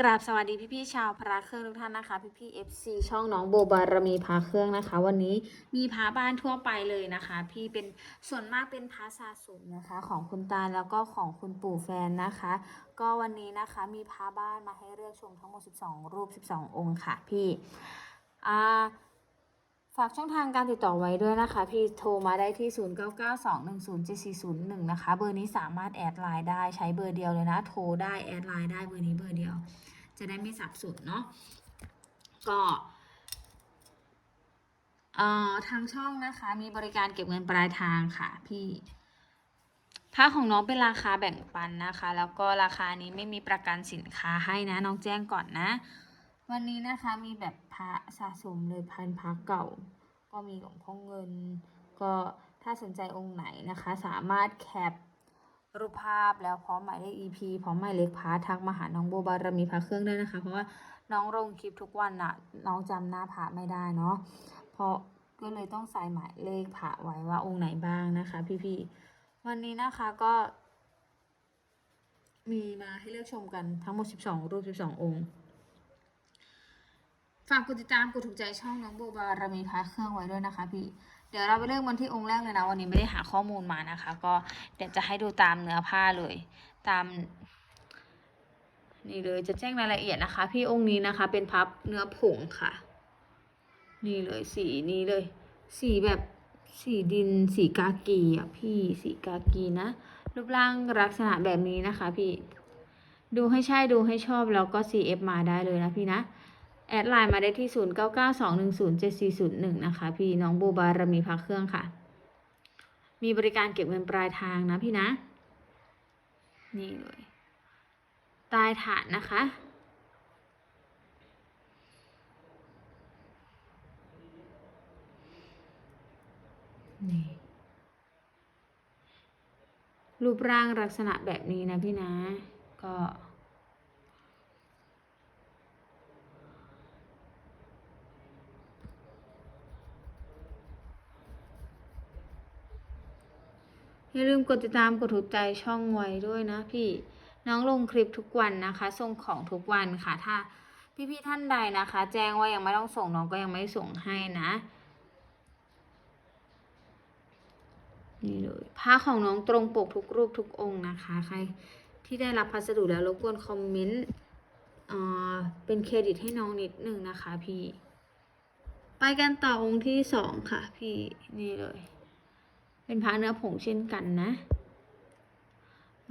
กราบสวัสดีพี่ๆชาวพระเครื่องทุกท่านนะคะพี่ๆ FC ช่องน้องโบบารมีพระเครื่องนะคะ วันนี้มีพระบ้านทั่วไปเลยนะคะ พี่เป็นส่วนมากเป็นพระสะสมนะคะ ของคุณตาแล้วก็ของคุณปู่แฟนนะคะ ก็วันนี้นะคะมีพระบ้านมาให้เลือกชมทั้งหมด 12 รูป 12 องค์ค่ะพี่อ่า ฝากช่องทางการติดต่อไว้ด้วยนะคะ พี่โทรมาได้ที่ 0992107401 นะคะ เบอร์นี้สามารถแอดไลน์ได้ใช้เบอร์เดียวเลยนะ โทรได้แอดไลน์ได้เบอร์นี้เบอร์เดียว จะได้ไม่สับสนเนาะก็เอ่อทางช่องนะคะ มีบริการเก็บเงินปลายทางค่ะพี่ผ้าของน้องเป็นราคาแบ่งปันนะคะ แล้วก็ราคานี้ไม่มีประกันสินค้าให้นะน้องแจ้งก่อนนะ วันนี้นะคะมีแบบพระสะสมเลยพันพระเก่า ก็มีหลวงพ่อเงิน ก็ถ้าสนใจองค์ไหนนะคะ สามารถแคปรูปภาพแล้วพร้อมหมายเลข EP พร้อมหมายเลขพระทักมาหาน้องโบบารมีพระเครื่องได้นะคะ เพราะว่าน้องลงคลิปทุกวันน่ะ น้องจำหน้าพระไม่ได้เนาะเพราะก็เลยต้องใส่หมายเลขพระไว้ว่าองค์ไหนบ้างนะคะ พี่ๆวันนี้นะคะก็ มีมาให้เลือกชมกันทั้งหมด 12 รูป 12 องค์ ฝากกดติดตามกดถูกใจช่องน้องโบบารมีพระเครื่องไว้ด้วยนะคะพี่ เดี๋ยวเราไปเริ่มกันที่องค์แรกเลยนะ วันนี้ไม่ได้หาข้อมูลมานะคะ ก็เดี๋ยวจะให้ดูตามเนื้อผ้าเลย ตาม นี่เลยจะแจ้งรายละเอียดนะคะ พี่องค์นี้นะคะ เป็นพับเนื้อผงค่ะ นี่เลยสีนี้เลย สีแบบสีดินสีกากีอะพี่สีกากีนะรูปร่างลักษณะแบบนี้นะคะ พี่ ดูให้ใช่ดูให้ชอบแล้วก็ CF มาได้เลยนะพี่นะ แอดไลน์มาได้ที่ 0992107401 นะคะพี่น้องโบบารมีพักเครื่องค่ะ มีบริการเก็บเงินปลายทางนะพี่นะ นี่เลยใต้ฐานนะคะ นี่ รูปร่างลักษณะแบบนี้นะพี่นะ ก็ อย่าลืมกดติดตามกดถูกใจช่องไว้ด้วยนะพี่น้องลงคลิปทุกวันนะคะ ส่งของทุกวันค่ะ ถ้าพี่ๆท่านใดนะคะ แจ้งว่ายังไม่ต้องส่งน้องก็ยังไม่ส่งให้นะนี่เลยผ้าของน้องตรงปกทุกรูปทุกองค์นะคะ ใครที่ได้รับพัสดุแล้วรบกวนคอมเมนต์เอ่อเป็นเครดิตให้น้องนิดนึงนะคะพี่ ไปกันต่อองค์ที่สองค่ะพี่นี่เลย เป็นพระเนื้อผงเช่นกันนะ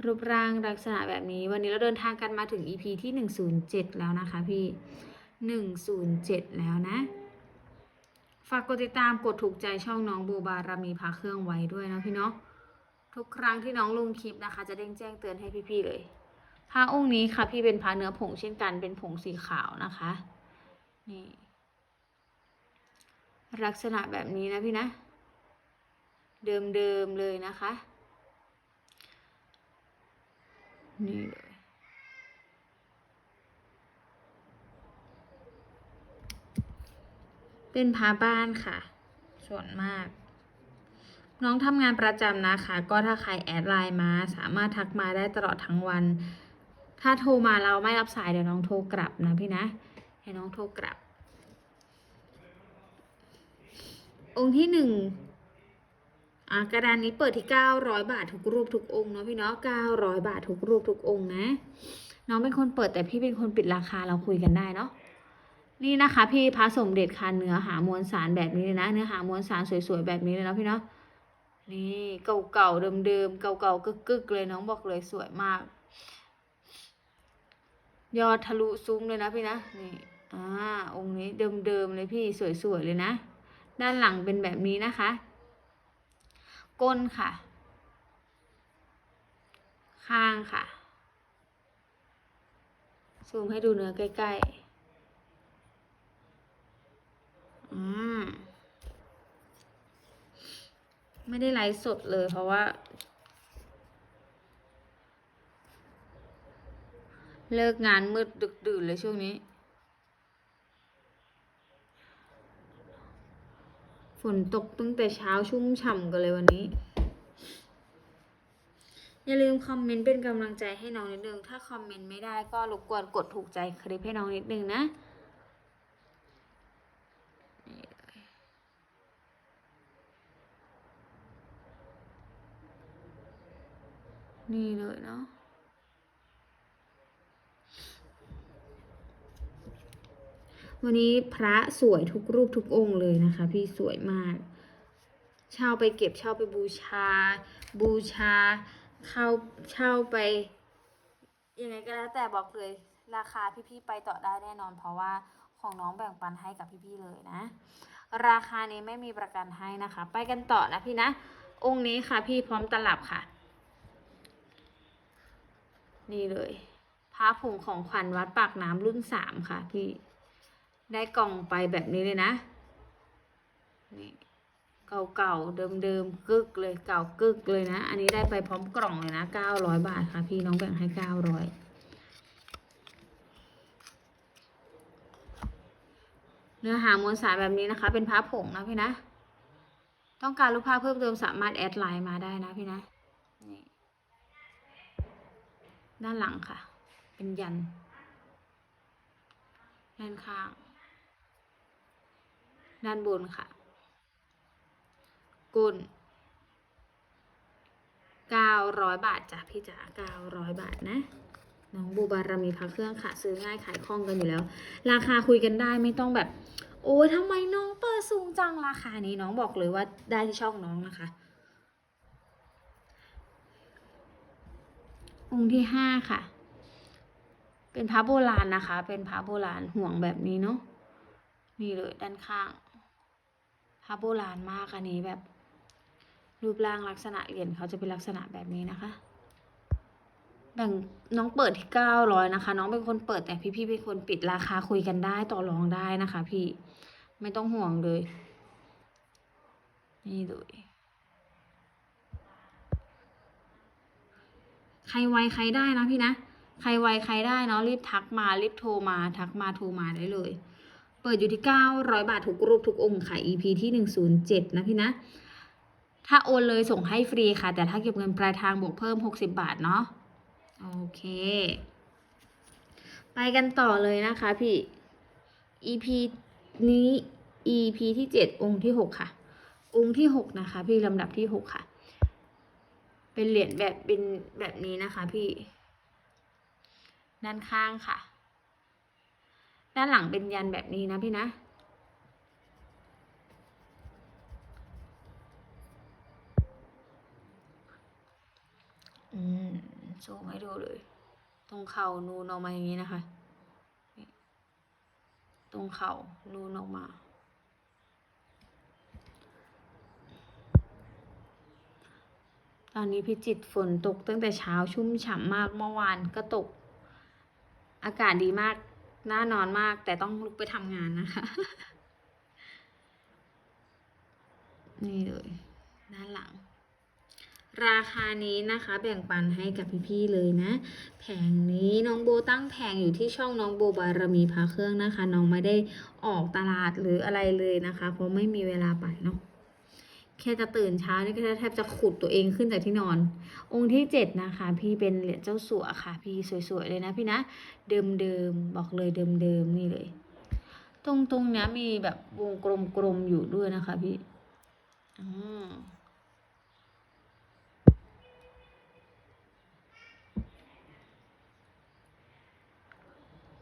รูปร่างลักษณะแบบนี้ วันนี้เราเดินทางกันมาถึง EP ที่ 107 แล้วนะคะพี่ 107 แล้วนะ ฝากกดติดตามกดถูกใจช่องน้องบูบารมีพาเครื่องไว้ด้วยนะพี่เนาะ ทุกครั้งที่น้องลงคลิปนะคะ จะเด้งแจ้งเตือนให้พี่ๆเลยพระองค์นี้ค่ะพี่เป็นพระเนื้อผงเช่นกันเป็นผงสีขาวนะคะนี่ลักษณะแบบนี้นะพี่นะ เดิมๆเลยนะคะ นี่เลยเป็นพาบ้านค่ะ ส่วนมาก น้องทำงานประจำนะคะ ก็ถ้าใครแอดไลน์มา สามารถทักมาได้ตลอดทั้งวัน ถ้าโทรมาเราไม่รับสายเดี๋ยวน้องโทรกลับนะพี่นะ ให้น้องโทรกลับ องค์ที่หนึ่ง กระดานนี้เปิดที่ 900 บาททุกรูปทุกองค์เนาะพี่เนาะ900 บาททุกรูปทุกองค์นะ น้องเป็นคนเปิดแต่พี่เป็นคนปิดราคาเราคุยกันได้เนาะนี่นะคะพี่พระสมเด็จค่ะเนื้อหามวลสารแบบนี้เลยนะ เนื้อหามวลสารสวยๆแบบนี้เลยนะพี่เนาะนี่เก่าๆเดิมๆเก่าๆกึกๆเลยน้องบอกเลยสวยมาก ยอดทะลุซุ้มเลยนะพี่นะนี่อ่าองค์นี้เดิมๆเลยพี่สวยๆเลยนะ ด้านหลังเป็นแบบนี้นะคะ ก้นค่ะ ข้างค่ะ ซูมให้ดูเนื้อใกล้ๆ อืม ไม่ได้ไลฟ์สดเลยเพราะว่า เลิกงานมืดดึกดื่นเลยช่วงนี้ ฝนตกตั้งแต่เช้าชุ่มฉ่ำกันเลยวันนี้ อย่าลืมคอมเมนต์เป็นกำลังใจให้น้องนิดนึง ถ้าคอมเมนต์ไม่ได้ก็รบกวนกดถูกใจคลิปให้น้องนิดนึงนะนี่เลยเนาะ วันนี้พระสวยทุกรูปทุกองค์เลยนะคะ พี่สวยมากเช่าไปเก็บเช่าไปบูชา บูชาเข้าเช่าไปยังไงก็แล้วแต่บอกเลย ราคาพี่ๆไปต่อได้แน่นอน เพราะว่าของน้องแบ่งปันให้กับพี่ๆเลยนะ ราคานี้ไม่มีประกันให้นะคะ ไปกันต่อนะพี่นะ องค์นี้ค่ะพี่พร้อมตลับค่ะ นี่เลยพระผงของขวัญวัดปากน้ำรุ่นสามค่ะพี่ ได้กล่องไปแบบนี้เลยนะ นี่เก่าๆเดิมๆกึกเลยเก่ากึกเลยนะ อันนี้ได้ไปพร้อมกล่องเลยนะเก้าร้อยบาทค่ะ พี่น้องแบ่งให้เก้าร้อยเนื้อหามวลสารแบบนี้นะคะ เป็นพระผงนะพี่นะ ต้องการรูปภาพเพิ่มเติมสามารถแอดไลน์มาได้นะพี่นะนี่ด้านหลังค่ะ เป็นยันด้านข้าง ด้านบนค่ะกุลเก้าร้อยบาทจ้ะพี่จ๋าเก้าร้อยบาทนะน้องบูบารมีพักเครื่องค่ะ ซื้อง่ายขายคล่องกันอยู่แล้ว ราคาคุยกันได้ไม่ต้องแบบ โอ้ยทำไมน้องเปิดสูงจังราคานี้น้องบอกเลยว่าได้ที่ช่องน้องนะคะ องค์ที่ห้าค่ะ เป็นพระโบราณนะคะ เป็นพระโบราณห่วงแบบนี้เนาะนี่เลยด้านข้าง พระโบราณมากอันนี้แบบ รูปร่างลักษณะเหรียญเขาจะเป็นลักษณะแบบนี้นะคะ แบ่งน้องเปิดที่เก้าร้อยนะคะ น้องเป็นคนเปิดแต่พี่ๆเป็นคนปิดราคาคุยกันได้ต่อรองได้นะคะ พี่ไม่ต้องห่วงเลย นี่เลยใครไวใครได้นะพี่นะ ใครไวใครได้เนาะรีบทักมารีบโทรมาทักมาโทรมาได้เลย เปิดอยู่ที่ 900 บาททุกรูปทุกองค์ค่ะ EP ที่ 107 นะพี่นะ ถ้าโอนเลยส่งให้ฟรีค่ะ แต่ถ้าเก็บเงินปลายทางบวกเพิ่ม 60 บาทเนาะ โอเค ไปกันต่อเลยนะคะพี่ EP นี้ EP ที่ 7 องค์ที่ 6 ค่ะ องค์ที่ 6 นะคะ พี่ลำดับที่ 6 ค่ะ เป็นเหรียญแบบเป็นแบบนี้นะคะพี่ ด้านข้างค่ะ ด้านหลังเป็นยันแบบนี้นะพี่นะอืมซูมให้ดูเลย ตรงเข่านูนออกมาอย่างนี้นะคะ ตรงเข่านูนออกมา ตอนนี้พิจิตฝนตกตั้งแต่เช้าชุ่มฉ่ำมากเมื่อวานก็ตก อากาศดีมาก น่านอนมากแต่ต้องลุกไปทำงานนะคะ นี่เลยด้านหลัง ราคานี้นะคะแบ่งปันให้กับพี่ๆเลยนะ แผงนี้น้องโบตั้งแผงอยู่ที่ช่องน้องโบบารมีพาเครื่องนะคะ น้องไม่ได้ออกตลาดหรืออะไรเลยนะคะ เพราะไม่มีเวลาไปเนาะ แค่จะตื่นเช้านี่ก็แทบจะขุดตัวเองขึ้นจากที่นอน องค์ที่เจ็ดนะคะ พี่เป็นเหรียญเจ้าสัวค่ะ พี่สวยๆเลยนะพี่นะ เดิมๆบอกเลยเดิมๆนี่เลย ตรงตรงๆเนี้ยมีแบบวงกลมๆอยู่ด้วยนะคะพี่อืม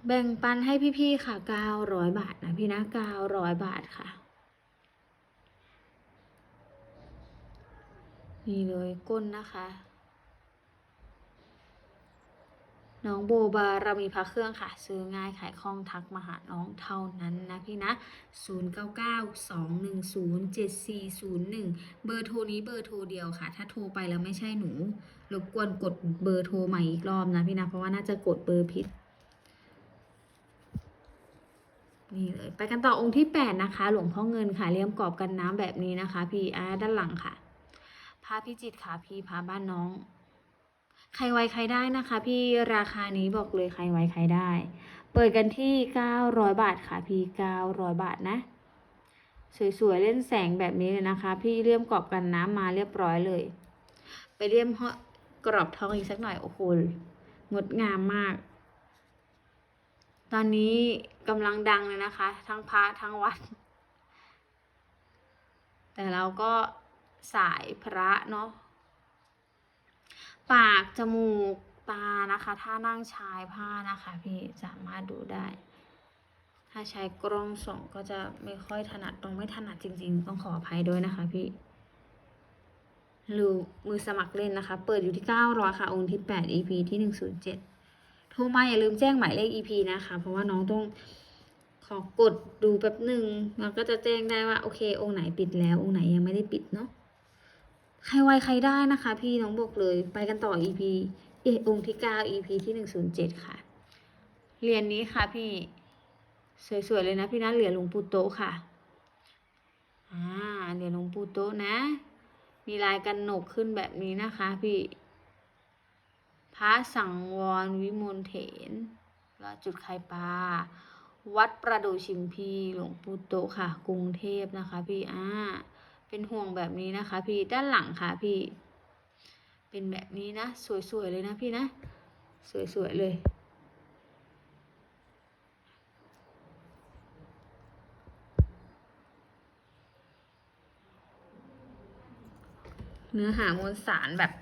แบ่งปันให้พี่ๆค่ะเก้าร้อยบาทนะพี่นะเก้าร้อยบาทค่ะ นี่เลยก้นนะคะ น้องโบบาเรามีพระเครื่องค่ะ ซื้อง่ายขายคล่องทักมาหาน้องเท่านั้นนะพี่นะ 0992107401 เบอร์โทรนี้เบอร์โทรเดียวค่ะ ถ้าโทรไปแล้วไม่ใช่หนู รบกวนกดเบอร์โทรใหม่อีกรอบนะพี่นะ เพราะว่าน่าจะกดเบอร์ผิดนี่เลยไปกันต่อองค์ที่ 8 นะคะ หลวงพ่อเงินค่ะเลี่ยมกรอบกันน้ำแบบนี้นะคะ พี่อาด้านหลังค่ะ พาพี่จิตค่ะพี่พาบ้านน้อง ใครไวใครได้นะคะ พี่ราคานี้บอกเลยใครไวใครได้ เปิดกันที่ 900 บาทค่ะพี่ 900 บาทนะ สวยๆ เล่นแสงแบบนี้เลยนะคะ พี่เลี่ยมกรอบกันน้ำมาเรียบร้อยเลย ไปเลี่ยมห้อกรอบทองอีกสักหน่อยโอ้โหงดงามมาก ตอนนี้กำลังดังเลยนะคะ ทั้งพระทั้งวัดแต่เราก็ สายพระเนาะปากจมูกตานะคะ ถ้านั่งชายผ้านะคะ พี่สามารถดูได้ ถ้าใช้กล้องส่องก็จะไม่ค่อยถนัดตรงไม่ถนัดจริง ๆ ต้องขออภัยด้วยนะคะพี่หรือมือสมัครเล่นนะคะ เปิดอยู่ที่ 900 ค่ะ องค์ที่ 8 EP ที่ 107 โทรมาอย่าลืมแจ้งหมายเลข EP นะคะ เพราะว่าน้องต้องขอกดดูแป๊บหนึ่งแล้วก็จะแจ้งได้ว่า โอเค องค์ไหนปิดแล้ว องค์ไหนยังไม่ได้ปิดเนาะ ใครไวใครได้นะคะ พี่น้องบอกเลยไปกันต่อ EP เออองค์ที่9 EP ที่107ค่ะ เหรียญนี้ค่ะพี่ สวยๆเลยนะพี่นะเหรียญหลวงปู่โตค่ะอ่าเหรียญหลวงปู่โตนะ มีลายกันหนกขึ้นแบบนี้นะคะพี่พระสังวรวิมลเถนแล้วจุดไข่ปลาวัดประดูชิมพีหลวงปู่โตค่ะ กรุงเทพนะคะพี่อ่า เป็นห่วงแบบนี้นะคะ พี่ด้านหลังค่ะพี่ เป็นแบบนี้นะ สวยๆเลยนะพี่นะ สวยๆเลย เนื้อหามวลสารแบบ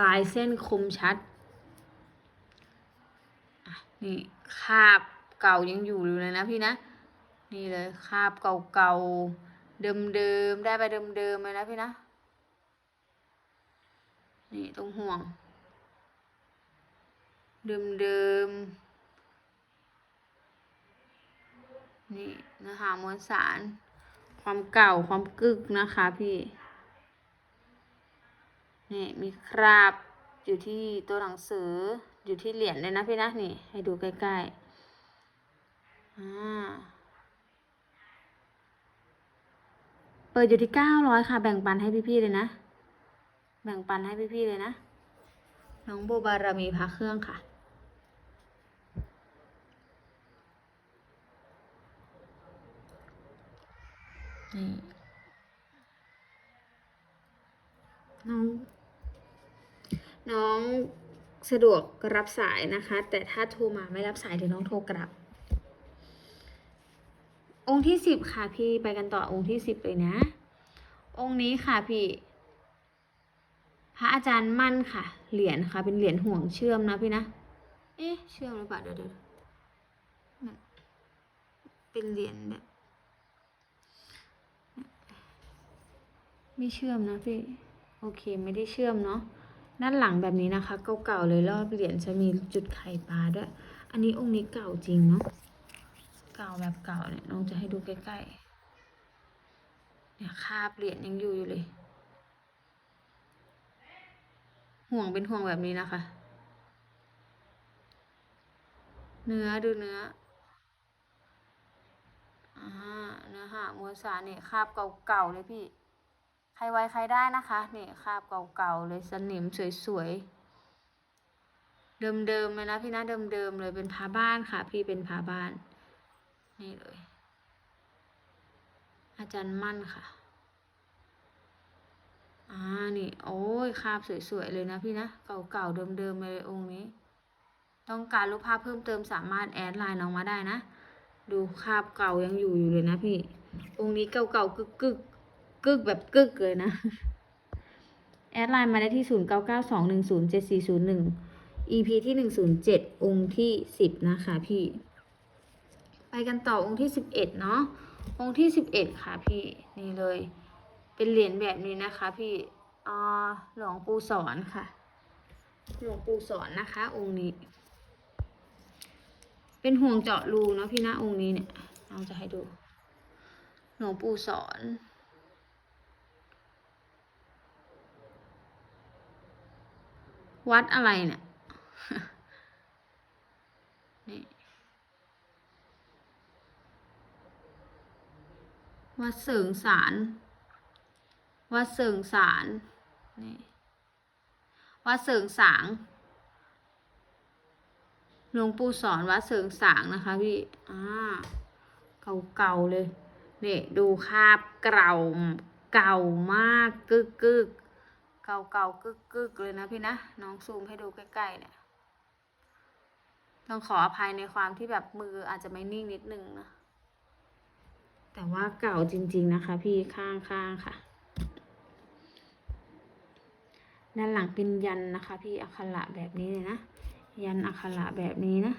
ลายเส้นคมชัดนี่คาบเก่ายังอยู่อยู่เลยนะพี่นะ นี่เลยคาบเก่าๆ เดิมๆได้ไปเดิมๆเลยนะพี่นะ นี่ตรงห่วง เดิมๆนี่นื้อหามวลสาร ความเก่าความกึกนะคะพี่นี่มีคราบอยู่ที่ตัวหนังสืออยู่ที่เหรียญเลยนะพี่นะนี่ ให้ดูใกล้ๆอ่า เปิดอยู่ที่เก้าร้อยค่ะ แบ่งปันให้พี่ๆเลยนะ แบ่งปันให้พี่ๆเลยนะ น้องโบบารมีพระเครื่องค่ะนี่น้อง น้องสะดวกรับสายนะคะ แต่ถ้าโทรมาไม่รับสายเดี๋ยวน้องโทรกลับ องค์ที่สิบค่ะพี่ไปกันต่อองค์ที่สิบเลยนะ องค์นี้ค่ะพี่ พระอาจารย์มั่นค่ะ เหรียญค่ะ เป็นเหรียญห่วงเชื่อมนะพี่นะ เอ๊ะเชื่อมหรือเปล่าเดี๋ยวเดี๋ยวเป็นเหรียญแบบไม่เชื่อมนะพี่ โอเคไม่ได้เชื่อมเนาะด้านหลังแบบนี้นะคะ เก่าๆเลยรอบเหรียญจะมีจุดไข่ปลาด้วย อันนี้องค์นี้เก่าจริงเนาะ เก่าแบบเก่าเนี่ยน้องจะให้ดูใกล้ๆเนี่ยคาบเหรียญยังอยู่อยู่เลย ห่วงเป็นห่วงแบบนี้นะคะ เนื้อดูเนื้ออ่าเนื้อหามวลสารเนี่ยคาบเก่าๆเลยพี่ ใครไวใครได้นะคะเนี่ยคาบเก่าๆเลยสนิมสวยๆเดิมๆเลยนะพี่นะเดิมๆเลยเป็นพาบ้านค่ะ พี่เป็นพาบ้าน นี่เลย อาจารย์มั่นค่ะ อ่า นี่ โอ้ยคาบสวยๆเลยนะพี่นะ เก่าๆเดิมๆเลยองค์นี้ ต้องการรูปภาพเพิ่มเติมสามารถแอดไลน์น้องมาได้นะ ดูคาบเก่ายังอยู่อยู่เลยนะพี่ องค์นี้เก่าๆกึกกึกๆกึกแบบกึกเลยนะ แอดไลน์มาได้ที่ศูนย์เก้าเก้าสองหนึ่งศูนย์เจ็ดสี่ศูนย์หนึ่ง EP ที่หนึ่งศูนย์เจ็ดองค์ที่สิบนะคะพี่ ไปกันต่อองค์ที่สิบเอ็ดเนาะองค์ที่สิบเอ็ดค่ะพี่นี่เลย เป็นเหรียญแบบนี้นะคะพี่อ่าหลวงปู่สอนค่ะ หลวงปู่สอนนะคะ องค์นี้ เป็นห่วงเจาะรูเนาะพี่นะองค์นี้เนี่ยเราจะให้ดู หลวงปู่สอนวัดอะไรเนี่ย นี่ วัดเสริงสาร วัดเสริงสารนี่วัดเสริงสางหลวงปู่สอนวัดเสริงสางนะคะพี่อ่าเก่าๆเลยนี่ดูคาบเก่าเก่ามากกึกกึกเก่าๆกึกๆเลยนะพี่นะน้องซูมให้ดูใกล้ๆเนี่ยต้องขออภัยในความที่แบบมืออาจจะไม่นิ่งนิดนึงนะ แต่ว่าเก่าจริง ๆ นะคะ พี่ข้างๆค่ะ ด้านหลังเป็นยันนะคะ พี่อักขระแบบนี้เลยนะ ยันอักขระแบบนี้นะ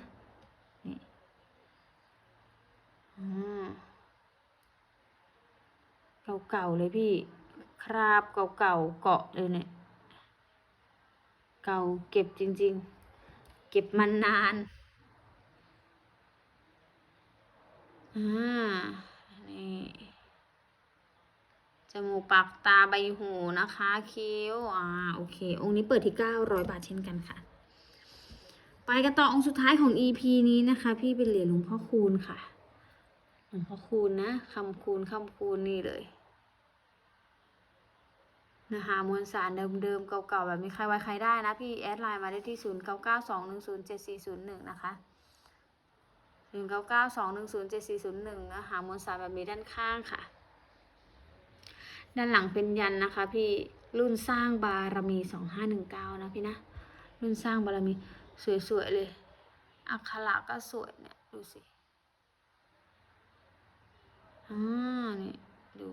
นี่เก่าๆเลยพี่ คราบเก่าๆเกาะเลยเนี่ย เก่าเก็บจริง ๆ เก็บมันาน อ่า มูกปากตาใบหูนะคะ คิ้ว อ่า โอเค องค์นี้เปิดที่ 900 บาทเช่นกันค่ะ ไปกันต่อองค์สุดท้ายของ EP นี้นะคะ พี่เป็นเหรียญหลวงพ่อคูณค่ะ หลวงพ่อคูณนะคำคูณคำคูณนี่เลยนะคะมวลสารเดิมๆ เก่าๆ แบบมีใครไว้ใครได้นะ พี่แอดไลน์มาได้ที่ 0 9 9 2 1 0 7 4 0 1 นะคะ0 9 9 2 1 0 7 4 0 1นะคะมวลสารแบบนี้ด้านข้างค่ะ ด้านหลังเป็นยันนะคะ พี่รุ่นสร้างบารมี2519นะพี่นะ รุ่นสร้างบารมีสวยๆเลย อักขระก็สวยเนี่ยดูสิอ่านี่ดู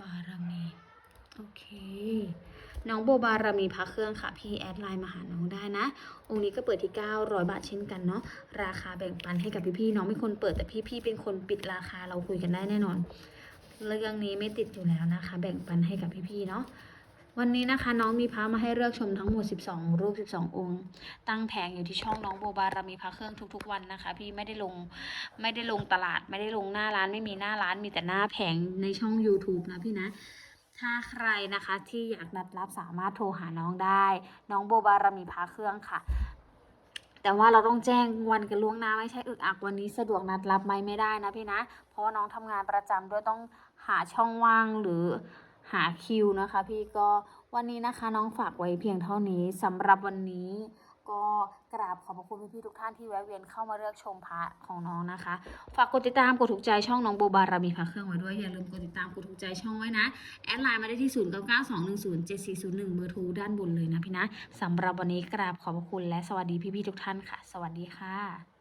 บารมี โอเค น้องโบบารมีพระเครื่องค่ะ พี่แอดไลน์มาหาน้องได้นะ องค์นี้ก็เปิดที่ 900 บาทเช่นกันเนาะ ราคาแบ่งปันให้กับพี่ๆน้องเป็นคนเปิดแต่พี่ๆเป็นคนปิดราคาเราคุยกันได้แน่นอน เรื่องนี้ไม่ติดอยู่แล้วนะคะ แบ่งปันให้กับพี่ๆเนาะวันนี้นะคะน้องมีพระมาให้เลือกชมทั้งหมด 12 รูป 12 องค์ ตั้งแผงอยู่ที่ช่องน้องโบบารมีพระเครื่องทุก ๆ วันนะคะ พี่ไม่ได้ลงไม่ได้ลงตลาด ไม่ได้ลงหน้าร้านไม่มีหน้าร้านมีแต่หน้าแผงในช่อง YouTube นะพี่นะ ถ้าใครนะคะที่อยากนัดรับสามารถโทรหาน้องได้ น้องโบบารมีพาเครื่องค่ะ แต่ว่าเราต้องแจ้งวันกันล่วงหน้าไม่ใช่อึกอักวันนี้สะดวกนัดรับไหมไม่ได้นะพี่นะ เพราะว่าน้องทำงานประจำด้วยต้องหาช่องว่างหรือหาคิวนะคะ พี่ก็วันนี้นะคะน้องฝากไว้เพียงเท่านี้สำหรับวันนี้ ก็กราบขอบพระคุณพี่ๆทุกท่านที่แวะเวียนเข้ามาเลือกชมพระของน้องนะคะ ฝากกดติดตามกดถูกใจช่องน้องโบบารามีพระเครื่องไว้ด้วยอย่าลืมกดติดตามกดถูกใจช่องไว้นะ แอดไลน์มาได้ที่0 9 9 2 1 0 7 4 0 1เบอร์โทรด้านบนเลยนะพี่นะสำหรับวันนี้กราบขอบพระคุณและสวัสดีพี่ๆทุกท่านค่ะ สวัสดีค่ะ